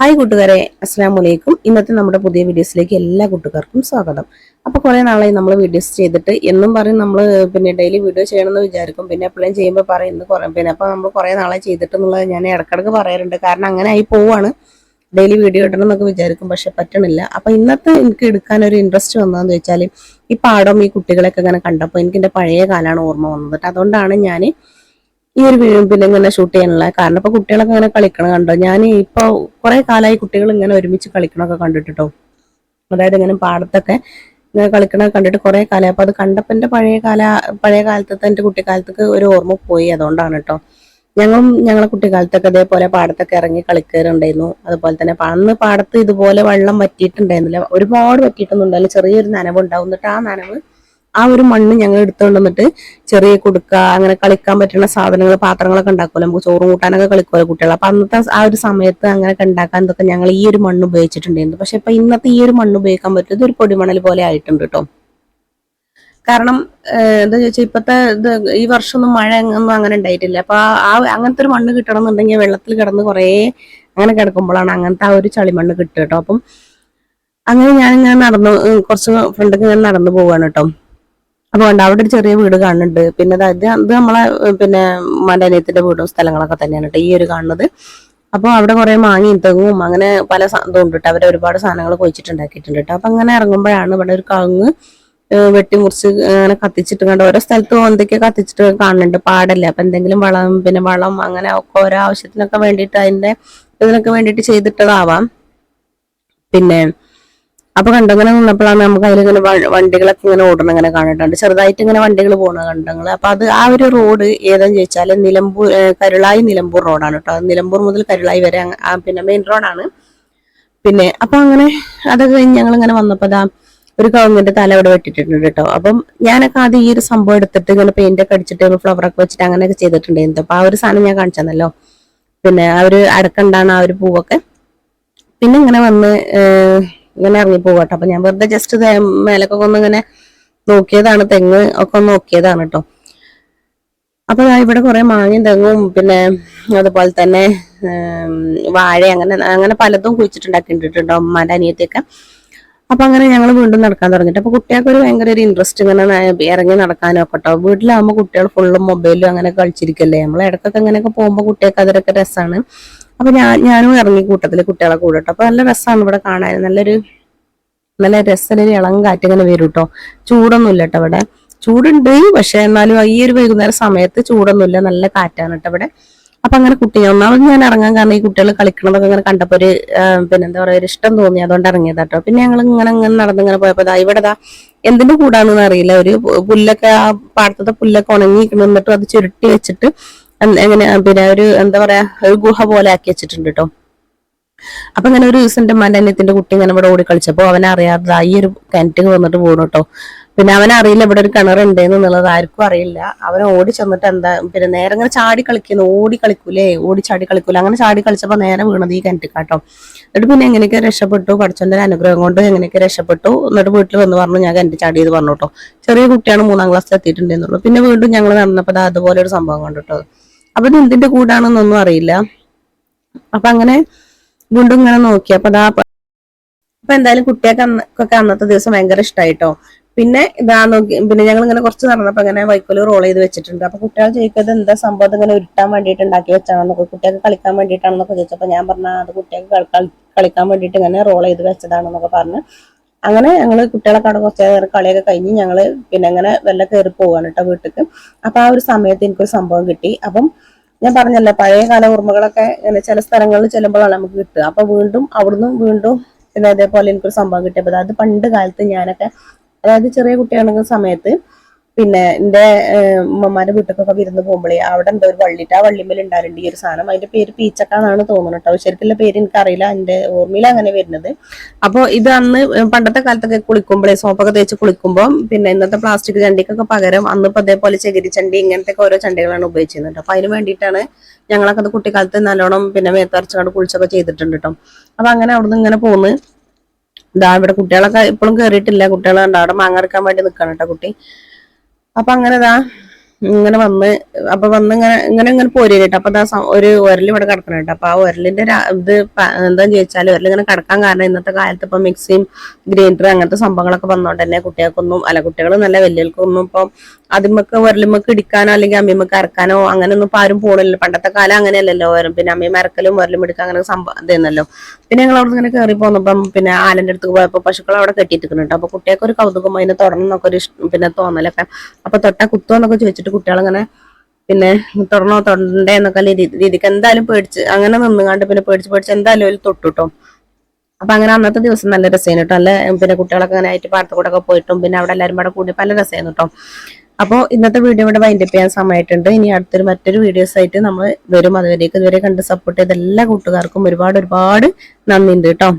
Hi കൂട്ടുകാരെ അസ്സാം വലൈക്കും ഇന്നത്തെ നമ്മുടെ പുതിയ വീഡിയോസിലേക്ക് എല്ലാ കൂട്ടുകാർക്കും സ്വാഗതം. അപ്പോൾ കുറേ നാളായി നമ്മൾ വീഡിയോസ് ചെയ്തിട്ട് എന്നും പറയും നമ്മൾ പിന്നെ ഡെയിലി വീഡിയോ ചെയ്യണമെന്ന് വിചാരിക്കും. പിന്നെ എപ്പോഴും ചെയ്യുമ്പോൾ പറയും ഇന്ന് കുറേ പിന്നെ അപ്പോൾ നമ്മൾ കുറേ നാളായി ചെയ്തിട്ടെന്നുള്ളത് ഞാൻ ഇടക്കിടക്ക് പറയാറുണ്ട്. കാരണം അങ്ങനെ ആയി പോവാണ്. ഡെയിലി വീഡിയോ ഇടണം എന്നൊക്കെ വിചാരിക്കും പക്ഷെ പറ്റണില്ല. അപ്പോൾ ഇന്നത്തെ എനിക്ക് എടുക്കാൻ ഒരു ഇൻട്രസ്റ്റ് വന്നതെന്ന് വെച്ചാൽ ഈ പാടം ഈ കുട്ടികളെയൊക്കെ ഇങ്ങനെ കണ്ടപ്പോൾ എനിക്ക് എന്റെ പഴയ കാലമാണ് ഓർമ്മ വന്നത്. അതുകൊണ്ടാണ് ഞാൻ ഈ ഒരു പിന്നെ ഇങ്ങനെ ഷൂട്ട് ചെയ്യാനുള്ള കാരണം. ഇപ്പൊ കുട്ടികളൊക്കെ ഇങ്ങനെ കളിക്കണം കണ്ടോ? ഞാൻ ഇപ്പൊ കുറെ കാലമായി കുട്ടികൾ ഇങ്ങനെ ഒരുമിച്ച് കളിക്കണമൊക്കെ കണ്ടിട്ടോ അതായത് ഇങ്ങനെ പാടത്തൊക്കെ ഇങ്ങനെ കളിക്കണ കണ്ടിട്ട് കുറെ കാലമായി അപ്പൊ അത് കണ്ടപ്പോ എന്റെ പഴയ കാല പഴയ കാലത്തത്തെ എന്റെ കുട്ടിക്കാലത്തൊക്കെ ഒരു ഓർമ്മ പോയി അതുകൊണ്ടാണ് കേട്ടോ ഞങ്ങളും ഞങ്ങളെ കുട്ടിക്കാലത്തൊക്കെ ഇതേപോലെ പാടത്തൊക്കെ ഇറങ്ങി കളിക്കാറുണ്ടായിരുന്നു. അതുപോലെ തന്നെ അന്ന് പാടത്ത് ഇതുപോലെ വെള്ളം വറ്റിയിട്ടുണ്ടായിരുന്നില്ല. ഒരുപാട് വറ്റിയിട്ടൊന്നും ഉണ്ടായില്ല ചെറിയൊരു നനവ് ഉണ്ടാവും എന്നിട്ട് ആ നനവ് ആ ഒരു മണ്ണ് ഞങ്ങൾ എടുത്തുകൊണ്ട് വന്നിട്ട് ചെറിയ കൊടുക്ക അങ്ങനെ കളിക്കാൻ പറ്റുന്ന സാധനങ്ങൾ പാത്രങ്ങളൊക്കെ ഉണ്ടാക്കുമല്ലോ. നമുക്ക് ചോറും കൂട്ടാനൊക്കെ കളിക്കുമല്ലോ കുട്ടികൾ. അപ്പൊ അന്നത്തെ ആ ഒരു സമയത്ത് അങ്ങനെയൊക്കെ ഉണ്ടാക്കാൻ ഇതൊക്കെ ഞങ്ങൾ ഈ ഒരു മണ്ണ് ഉപയോഗിച്ചിട്ടുണ്ടായിരുന്നു. പക്ഷെ ഇപ്പൊ ഇന്നത്തെ ഈ ഒരു മണ്ണ് ഉപയോഗിക്കാൻ പറ്റുന്നത് ഒരു പൊടിമണൽ പോലെ ആയിട്ടുണ്ട് കേട്ടോ. കാരണം എന്താ ചോദിച്ചാൽ ഇപ്പത്തെ ഇത് ഈ വർഷമൊന്നും മഴ ഒന്നും അങ്ങനെ ഉണ്ടായിട്ടില്ല. അപ്പൊ ആ അങ്ങനത്തെ ഒരു മണ്ണ് കിട്ടണം എന്നുണ്ടെങ്കിൽ വെള്ളത്തിൽ കിടന്ന് കുറേ അങ്ങനെ കിടക്കുമ്പോഴാണ് അങ്ങനത്തെ ആ ഒരു ചളിമണ്ണ് കിട്ടുക കേട്ടോ. അപ്പം അങ്ങനെ ഞാൻ ഞാനിങ്ങനെ നടന്നു കുറച്ച് ഫ്രണ്ടൊക്കെ ഞാൻ നടന്നു പോവാണ് കേട്ടോ. അപ്പൊ ഉണ്ട് അവിടെ ഒരു ചെറിയ വീട് കാണുന്നുണ്ട്. പിന്നെ ഇത് ഇത് നമ്മളെ പിന്നെ ഉമ്മാന്റെ അനിയത്തിന്റെ വീടും സ്ഥലങ്ങളൊക്കെ തന്നെയാണ് കേട്ടോ ഈ ഒരു കാണുന്നത്. അപ്പോൾ അവിടെ കുറേ മാങ്ങയും തെങ്ങും അങ്ങനെ പല ഇതും കേട്ടോ. അവരെ ഒരുപാട് സാധനങ്ങൾ കൊഴിച്ചിട്ടുണ്ടാക്കിയിട്ടുണ്ട് കേട്ടോ. അപ്പൊ അങ്ങനെ ഇറങ്ങുമ്പോഴാണ് ഇവിടെ ഒരു കാങ്ങ് വെട്ടി വെട്ടിമുറിച്ച് അങ്ങനെ കത്തിച്ചിട്ട് കണ്ട് ഓരോ സ്ഥലത്തും എന്തൊക്കെയോ കത്തിച്ചിട്ട് കാണുന്നുണ്ട്. പാടല്ലേ. അപ്പൊ എന്തെങ്കിലും വളം പിന്നെ വളം അങ്ങനെ ഒക്കെ ഓരോ ആവശ്യത്തിനൊക്കെ വേണ്ടിയിട്ട് അതിന്റെ ഇതിനൊക്കെ വേണ്ടിയിട്ട് ചെയ്തിട്ടതാവാം. പിന്നെ അപ്പൊ കണ്ടങ്ങനെ നിന്നപ്പോഴാണ് നമുക്ക് അതിലിങ്ങനെ വണ്ടികളൊക്കെ ഇങ്ങനെ ഓടണം ഇങ്ങനെ കാണിട്ടുണ്ട് ചെറുതായിട്ട് ഇങ്ങനെ വണ്ടികൾ പോണ കണ്ടങ്ങൾ അപ്പൊ അത് ആ ഒരു റോഡ് ഏതാന്ന് ചോദിച്ചാൽ നിലമ്പൂർ കരുളായി നിലമ്പൂർ റോഡാണ് കേട്ടോ നിലമ്പൂർ മുതൽ കരുളായി വരെ പിന്നെ മെയിൻ റോഡാണ് പിന്നെ അപ്പൊ അങ്ങനെ അതൊക്കെ കഴിഞ്ഞ് ഞങ്ങൾ ഇങ്ങനെ വന്നപ്പോ ദാ ഒരു കവുങ്ങിന്റെ തല അവിടെ വെട്ടിട്ടുണ്ട് കേട്ടോ അപ്പം ഞാനൊക്കെ ആദ്യം ഈ ഒരു സംഭവം എടുത്തിട്ട് ഇങ്ങനെ പെയിന്റ് ഒക്കെ അടിച്ചിട്ട് ഫ്ലവർ ഒക്കെ വെച്ചിട്ട് അങ്ങനെയൊക്കെ ചെയ്തിട്ടുണ്ടായിരുന്നു. അപ്പൊ ആ ഒരു സാധനം ഞാൻ കാണിച്ചെന്നല്ലോ. പിന്നെ ആ ഒരു അടക്കണ്ടാണ് ആ ഒരു പൂവൊക്കെ. പിന്നെ ഇങ്ങനെ വന്ന് ഇങ്ങനെ ഇറങ്ങി പോകട്ടോ അപ്പൊ ഞാൻ വെറുതെ ജസ്റ്റ് മേലൊക്കെ ഒന്ന് ഇങ്ങനെ നോക്കിയതാണ് തെങ്ങ് ഒക്കെ നോക്കിയതാണ് കേട്ടോ അപ്പൊ ഇവിടെ കുറെ മാങ്ങയും തെങ്ങും പിന്നെ അതുപോലെ തന്നെ വാഴ അങ്ങനെ അങ്ങനെ പലതും കുഴിച്ചിട്ടുണ്ടാക്കിയിട്ടുണ്ട് ഉമ്മാന്റെ അനിയത്തിയൊക്കെ. അപ്പൊ അങ്ങനെ ഞങ്ങൾ വീണ്ടും നടക്കാൻ തുടങ്ങിയിട്ട് അപ്പൊ കുട്ടികൾക്ക് ഒരു ഭയങ്കര ഒരു ഇൻട്രസ്റ്റ് ഇങ്ങനെ ഇറങ്ങി നടക്കാനും കേട്ടോ വീട്ടിലാവുമ്പോൾ കുട്ടികൾ ഫുള്ളും മൊബൈലും അങ്ങനെ കളിച്ചിരിക്കല്ലേ. നമ്മൾ ഇടക്കൊക്കെ അങ്ങനെയൊക്കെ പോകുമ്പോൾ കുട്ടികൾക്ക് അതിലൊക്കെ രസമാണ് അപ്പൊ ഞാൻ ഞാനും ഇറങ്ങി കൂട്ടത്തിൽ കുട്ടികളെ കൂടെ കേട്ടോ അപ്പൊ നല്ല രസമാണ് ഇവിടെ കാണാൻ. നല്ലൊരു നല്ല രസമൊരു ഇളം കാറ്റ് ഇങ്ങനെ വരും കേട്ടോ ചൂടൊന്നും ഇല്ല കേട്ടോ ഇവിടെ. ചൂടുണ്ട് പക്ഷെ എന്നാലും ഈ ഒരു വൈകുന്നേര സമയത്ത് ചൂടൊന്നുമില്ല. നല്ല കാറ്റാണ് കേട്ടോ ഇവിടെ. അപ്പൊ അങ്ങനെ കുട്ടി ഒന്നാമത് ഞാൻ ഇറങ്ങാൻ കാരണം ഈ കുട്ടികൾ കളിക്കണതൊക്കെ ഇങ്ങനെ കണ്ടപ്പോ ഒരു പിന്നെന്താ പറയാ ഒരു ഇഷ്ടം തോന്നി. അതുകൊണ്ട് ഇറങ്ങിയതാ കേട്ടോ പിന്നെ ഞങ്ങൾ ഇങ്ങനെ ഇങ്ങനെ നടന്ന് ഇങ്ങനെ പോയപ്പോ ഇവിടെ ദാ എന്തിന്റെ കൂടാണെന്ന് അറിയില്ല ഒരു പുല്ലൊക്കെ ആ പാടത്തത്തെ പുല്ലൊക്കെ ഉണങ്ങി നിന്നിട്ട് അത് ചുരുട്ടി വെച്ചിട്ട് എങ്ങനെ പിന്നെ ഒരു എന്താ പറയാ ഒരു ഗുഹ പോലെ ആക്കി വെച്ചിട്ടുണ്ട് കേട്ടോ അപ്പൊ ഇങ്ങനെ ഒരു ദിവസം എന്റെ ഉമ്മാന്റെ അനിയത്തിന്റെ കുട്ടി ഇങ്ങനെ ഇവിടെ ഓടി കളിച്ചപ്പോ അവനെ അറിയാതെ ഈ ഒരു കിണറ്റിൽ വന്നിട്ട് പോകണം കേട്ടോ പിന്നെ അവനെ അറിയില്ല ഇവിടെ ഒരു കിണർ ഉണ്ട് എന്നുള്ളത് ആർക്കും അറിയില്ല. അവൻ ഓടി ചെന്നിട്ട് എന്താ പിന്നെ നേരെ ഇങ്ങനെ ചാടി കളിക്കുന്നു. ഓടി കളിക്കൂലേ ഓടി ചാടി കളിക്കൂല. അങ്ങനെ ചാടി കളിച്ചപ്പോ നേരെ വീണത് ഈ കിണറ്റിൽ കേട്ടോ എന്നിട്ട് പിന്നെ എങ്ങനെയൊക്കെ രക്ഷപ്പെട്ടു? പഠിച്ചോന്റെ അനുഗ്രഹം കൊണ്ട് എങ്ങനെയൊക്കെ രക്ഷപ്പെട്ടു? എന്നിട്ട് വീട്ടിൽ വന്ന് പറഞ്ഞു ഞാൻ കിണറ്റ് ചാടി ചെയ്ത് പറഞ്ഞു കേട്ടോ ചെറിയ കുട്ടിയാണ് മൂന്നാം ക്ലാസ്സിൽ എത്തിയിട്ടുണ്ടെന്നുള്ളൂ. പിന്നെ വീണ്ടും ഞങ്ങൾ നടന്നപ്പോൾ അതുപോലെ ഒരു സംഭവം കണ്ടു കേട്ടോ അപ്പൊ എന്തിന്റെ കൂടാണെന്നൊന്നും അറിയില്ല. അപ്പൊ അങ്ങനെ വീണ്ടും ഇങ്ങനെ നോക്കി. അപ്പൊ അതാ അപ്പൊ എന്തായാലും കുട്ടിയൊക്കെ അന്നൊക്കെ അന്നത്തെ ദിവസം ഭയങ്കര ഇഷ്ടമായിട്ടോ പിന്നെ ഇതാ നോക്കി പിന്നെ ഞങ്ങൾ ഇങ്ങനെ കുറച്ച് നടന്നപ്പോ ഇങ്ങനെ വൈക്കോൽ റോൾ ചെയ്ത് വെച്ചിട്ടുണ്ട്. അപ്പൊ കുട്ടികൾ ചോദിക്കുന്നത് എന്താ സംഭവം? ഇങ്ങനെ ഉരുട്ടാൻ വേണ്ടിയിട്ട് ഉണ്ടാക്കി വെച്ചാണെന്നൊക്കെ കുട്ടികൾക്ക് കളിക്കാൻ വേണ്ടിയിട്ടാണെന്നൊക്കെ ചോദിച്ചപ്പോ ഞാൻ പറഞ്ഞ അത് കുട്ടികൾക്ക് കളി- കളി- കളിക്കാൻ വേണ്ടിയിട്ട് ഇങ്ങനെ റോൾ ചെയ്ത് വെച്ചതാണെന്നൊക്കെ പറഞ്ഞ് അങ്ങനെ ഞങ്ങൾ കുട്ടികളൊക്കെ അവിടെ കുറച്ച് നേരം കളിയൊക്കെ കഴിഞ്ഞ് ഞങ്ങൾ പിന്നെ അങ്ങനെ വല്ല കയറി പോവാണ് കേട്ടോ വീട്ടിക്ക്. അപ്പൊ ആ ഒരു സമയത്ത് എനിക്കൊരു സംഭവം കിട്ടി. അപ്പം ഞാൻ പറഞ്ഞല്ലേ പഴയ കാല ഓർമ്മകളൊക്കെ ഇങ്ങനെ ചില സ്ഥലങ്ങളിൽ ചെല്ലുമ്പോഴാണ് നമുക്ക് കിട്ടുക. അപ്പൊ വീണ്ടും അവിടുന്ന് വീണ്ടും പിന്നെ അതേപോലെ എനിക്കൊരു സംഭവം കിട്ടിയപ്പോൾ അത് പണ്ട് കാലത്ത് ഞാനൊക്കെ അതായത് ചെറിയ കുട്ടിയാണെങ്കിൽ സമയത്ത് പിന്നെ എന്റെ ഉമ്മമാരുടെ വീട്ടിലൊക്കെ വിരുന്ന് പോകുമ്പോഴേ അവിടെ എന്തോ ഒരു വള്ളിട്ട് ആ വള്ളിമേൽ ഉണ്ടാവലുണ്ട് ഈ ഒരു സാധനം. അതിന്റെ പേര് പീച്ചക്കാന്നാണ് തോന്നുന്നത് കേട്ടോ. ശരിക്കുള്ള പേര് എനിക്കറിയില്ല. എന്റെ ഓർമ്മയിൽ അങ്ങനെ വരുന്നത്. അപ്പോൾ ഇത് അന്ന് പണ്ടത്തെ കാലത്തൊക്കെ കുളിക്കുമ്പോഴേ സോപ്പൊക്കെ തേച്ച് കുളിക്കുമ്പോൾ പിന്നെ ഇന്നത്തെ പ്ലാസ്റ്റിക് ചണ്ടിക്കൊക്കെ പകരം അന്ന് ഇപ്പൊ അതേപോലെ ചകിരി ചണ്ടി ഇങ്ങനത്തെ ഓരോ ചണ്ടികളാണ് ഉപയോഗിച്ചിരുന്നത്. അപ്പൊ അതിന് വേണ്ടിയിട്ടാണ് ഞങ്ങളൊക്കെ അത് കുട്ടിക്കാലത്ത് നല്ലോണം പിന്നെ മേത്തറച്ചുകൊണ്ട് കുളിച്ചൊക്കെ ചെയ്തിട്ടുണ്ട് കേട്ടോ. അപ്പൊ അങ്ങനെ അവിടുന്ന് ഇങ്ങനെ പോന്ന്. ഇതാ ഇവിടെ കുട്ടികളൊക്കെ ഇപ്പോഴും കയറിയിട്ടില്ല കുട്ടികൾ കണ്ടോ? അവിടെ മാങ്ങ വേണ്ടി നിൽക്കണം കേട്ടോ കുട്ടി. അപ്പൊ അങ്ങനെ ഇതാ ഇങ്ങനെ വന്ന് അപ്പൊ വന്ന് ഇങ്ങനെ ഇങ്ങനെ ഇങ്ങനെ പോരും കേട്ടോ. അപ്പൊ അതാ ഒരു ഉരൽ ഇവിടെ കിടക്കണം കേട്ടോ. അപ്പൊ ആ ഉരലിന്റെ ഇത് എന്താന്ന് ചോദിച്ചാൽ ഉരൽ ഇങ്ങനെ കിടക്കാൻ കാരണം ഇന്നത്തെ കാലത്ത് ഇപ്പൊ മിക്സിയും ഗ്രൈൻഡറും അങ്ങനത്തെ സംഭവങ്ങളൊക്കെ വന്നോണ്ട് തന്നെ കുട്ടികൾക്കൊന്നും അല്ല കുട്ടികൾ നല്ല വലിയവർക്കൊന്നും ഇപ്പം അതിമ്മക്ക് ഉരലിമ്മക്ക് ഇടിക്കാനോ അല്ലെങ്കിൽ അമ്മിമ്മക്ക് അരക്കാനോ അങ്ങനെയൊന്നും ഇപ്പൊ ആരും പോണില്ല പണ്ടത്തെ കാലം അങ്ങനെയല്ലല്ലോ വരും പിന്നെ അമ്മയും അരക്കലും ഉരലും എടുക്കാൻ അങ്ങനെ സംഭവം ഇതെന്നല്ലോ. പിന്നെ ഞങ്ങൾ അവിടെ ഇങ്ങനെ കയറി പോന്നപ്പം പിന്നെ ആലന്റെ അടുത്ത് പോയപ്പോ പശുക്കൾ അവിടെ കെട്ടിയിട്ടുണ്ട് അപ്പൊ കുട്ടികൾക്ക് ഒരു കൗതുകം അതിനെ തുടർന്നൊക്കെ ഒരു പിന്നെ തോന്നലൊക്കെ. അപ്പൊ തൊട്ട കുത്തുവെന്നൊക്കെ ചോദിച്ചിട്ട് കുട്ടികളിങ്ങനെ പിന്നെ തുടർന്നോ തൊണ്ടേ എന്നൊക്കെ രീതി- രീതിക്ക് എന്തായാലും പേടിച്ച് അങ്ങനെ നിന്നുകാണ്ട് പിന്നെ പേടിച്ച് പേടിച്ച് എന്തായാലും അതിൽ തൊട്ടുട്ടോ. അപ്പൊ അങ്ങനെ അന്നത്തെ ദിവസം നല്ല രസമായിരുന്നു കേട്ടോ നല്ല പിന്നെ കുട്ടികളൊക്കെ അങ്ങനെ ആയിട്ട് പാടത്ത് കൂടെ ഒക്കെ പോയിട്ടും പിന്നെ അവിടെ എല്ലാവരും കൂടെ കൂടി പല രസമായിരുന്നു കേട്ടോ അപ്പോൾ ഇന്നത്തെ വീഡിയോ ഇവിടെ വൈൻഡപ്പ് ചെയ്യാൻ സമയമായിട്ടുണ്ട് ഇനി അടുത്തൊരു മറ്റൊരു വീഡിയോസ് ആയിട്ട് നമ്മൾ വരും. അതുവരേക്ക് ഇതുവരെ കണ്ട് സപ്പോർട്ട് ചെയ്ത എല്ലാ കൂട്ടുകാർക്കും ഒരുപാട് ഒരുപാട് നന്ദിയുണ്ട് കേട്ടോ